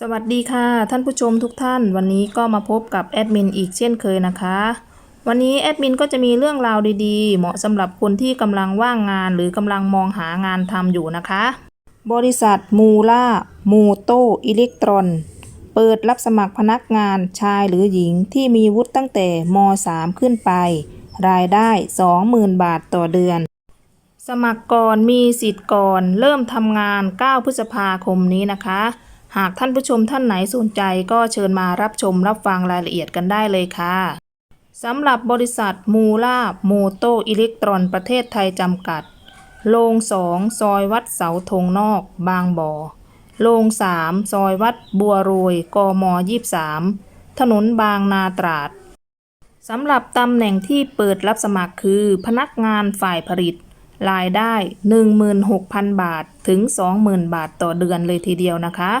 สวัสดีค่ะท่านผู้ชมทุกท่าน วันนี้ก็มาพบกับแอดมินอีกเช่นเคยนะคะ วันนี้แอดมินก็จะมีเรื่องราวดีๆ เหมาะสำหรับคนที่กำลังว่างงานหรือกำลังมองหางานทำอยู่นะคะ บริษัทมูล่ามูโตอิเล็กตรอน เปิดรับสมัครพนักงานชายหรือหญิงที่มีวุฒิตั้งแต่ม .3 ขึ้นไป รายได้ 20,000 บาทต่อเดือน สมัครก่อนมีสิทธิ์ก่อน เริ่มทำงาน 9 พฤษภาคมนี้นะคะ หากท่านผู้ชมท่านไหนสนใจก็เชิญมารับชมรับฟังรายละเอียดกันได้เลยค่ะสำหรับบริษัทมูล่าโมโตอิเล็กตรอนประเทศไทยจำกัด โรงสองซอยวัดเสาธงนอก บางบ่อ โรงสามซอยวัดบัวโรยกม23ถนนบางนาตราดสำหรับตำแหน่งที่เปิดรับสมัครคือ พนักงานฝ่ายผลิต รายได้ 16,000 บาทถึง 20,000 บาทต่อเดือนเลยทีเดียวนะคะ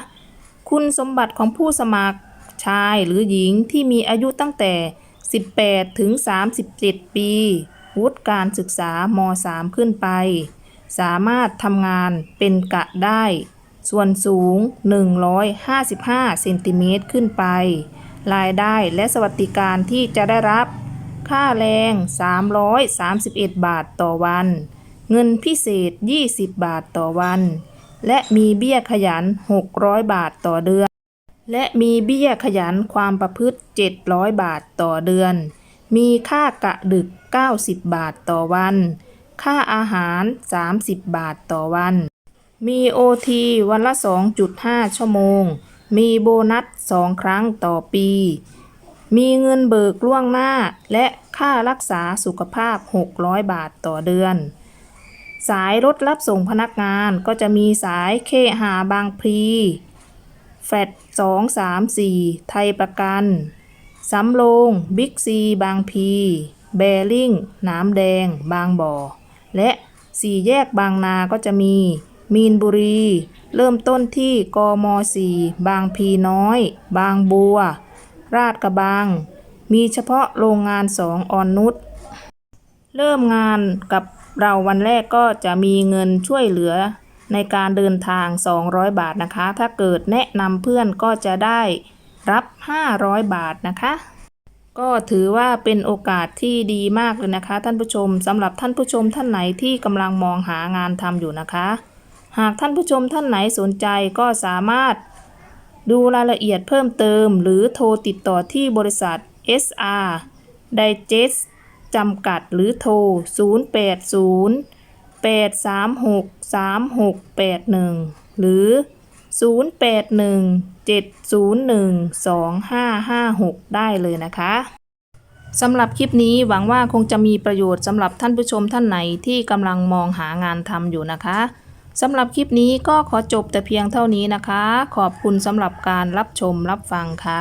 คุณสมบัติของผู้สมัครชายหรือหญิงที่มีอายุตั้งแต่ 18 ถึง 37 ปี วุฒิการศึกษาม3ขึ้นไป สามารถทำงานเป็นกะได้ ส่วนสูง 155 เซนติเมตรขึ้นไป รายได้และสวัสดิการที่จะได้รับ ค่าแรง 331 บาทต่อวัน เงินพิเศษ 20 บาทต่อวัน และมีเบี้ยขยัน 600 บาทต่อเดือน และมีเบี้ยขยันความประพฤติ 700 บาทต่อเดือน มีค่ากะดึก 90 บาทต่อวัน ค่าอาหาร 30 บาทต่อวัน มีโอทีวันละ 2.5 ชั่วโมง มีโบนัส 2 ครั้งต่อปี มีเงินเบิกล่วงหน้า และค่ารักษาสุขภาพ 600 บาทต่อเดือน สายรถรับส่งพนักงานก็จะมีสายเคหาบางพลีแฟด2 3 4ไทยประกันสำโรงบิ๊กซีบางพีแบริ่งน้ำแดง บางบ่อ และสี่แยกบางนาก็จะมี มีนบุรี เริ่มต้นที่กม4บางพีน้อย บางบัว ราดกระบัง มีเฉพาะโรงงานสองออนนุชเริ่มงานกับ เราวันแรกก็จะมีเงินช่วยเหลือในการเดินทาง 200 บาทนะคะ ถ้าเกิดแนะนำเพื่อนก็จะได้รับ 500 บาทนะคะ ก็ถือว่าเป็นโอกาสที่ดีมากเลยนะคะ ท่านผู้ชมสำหรับท่านผู้ชมท่านไหนที่กำลังมองหางานทำอยู่นะคะ หากท่านผู้ชมท่านไหนสนใจก็สามารถดูรายละเอียดเพิ่มเติม หรือโทรติดต่อที่บริษัท SR Digest จำกัดหรือโทร 080 836 3681 หรือ 081 701 2556 ได้เลยนะคะสำหรับคลิปนี้หวังว่าคงจะมีประโยชน์สำหรับท่านผู้ชมท่านไหนที่กำลังมองหางานทำอยู่นะคะสำหรับคลิปนี้ก็ขอจบแต่เพียงเท่านี้นะคะ ขอบคุณสำหรับการรับชมรับฟังค่ะ